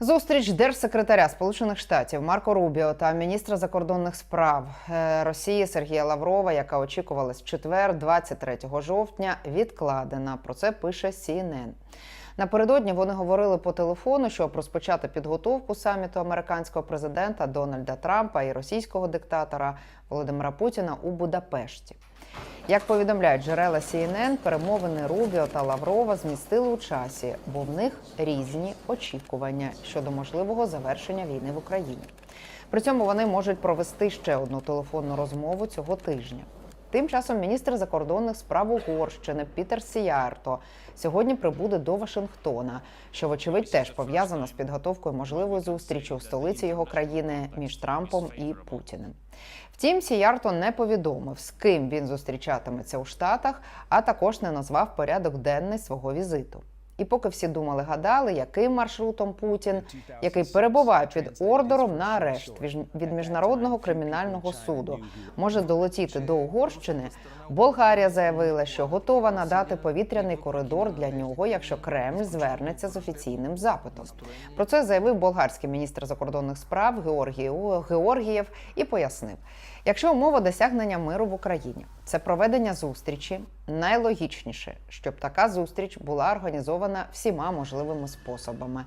Зустріч держсекретаря Сполучених Штатів Марко Рубіо та міністра закордонних справ е, Росії Сергія Лаврова, яка очікувалась в четвер, 23 жовтня, відкладена. Про це пише CNN. Напередодні вони говорили по телефону, щоб розпочати підготовку саміту американського президента Дональда Трампа і російського диктатора Володимира Путіна у Будапешті. Як повідомляють джерела CNN, перемовини Рубіо та Лаврова змістили у часі, бо в них різні очікування щодо можливого завершення війни в Україні. При цьому вони можуть провести ще одну телефонну розмову цього тижня. Тим часом міністр закордонних справ Угорщини Пітер Сіярто сьогодні прибуде до Вашингтона, що вочевидь теж пов'язано з підготовкою можливої зустрічі у столиці його країни між Трампом і Путіним. Втім, Сіярто не повідомив, з ким він зустрічатиметься у Штатах, а також не назвав порядок денний свого візиту. І поки всі думали, гадали, яким маршрутом Путін, який перебуває під ордером на арешт від міжнародного кримінального суду, може долетіти до Угорщини. Болгарія заявила, що готова надати повітряний коридор для нього, якщо Кремль звернеться з офіційним запитом. Про це заявив болгарський міністр закордонних справ Георгій Георгієв і пояснив. Якщо умова досягнення миру в Україні це проведення зустрічі, найлогічніше, щоб така зустріч була організована всіма можливими способами.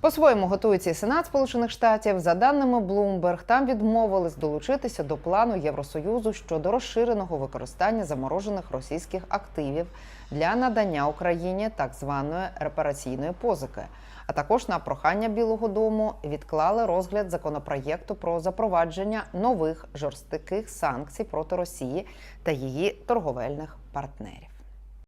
По-своєму готується і Сенат Сполучених Штатів. За даними Bloomberg, там відмовились долучитися до плану Євросоюзу щодо розширеного використання заморожених російських активів для надання Україні так званої репараційної позики. А також на прохання Білого Дому відклали розгляд законопроєкту про запровадження нових жорстких санкцій проти Росії та її торговельних партнерів.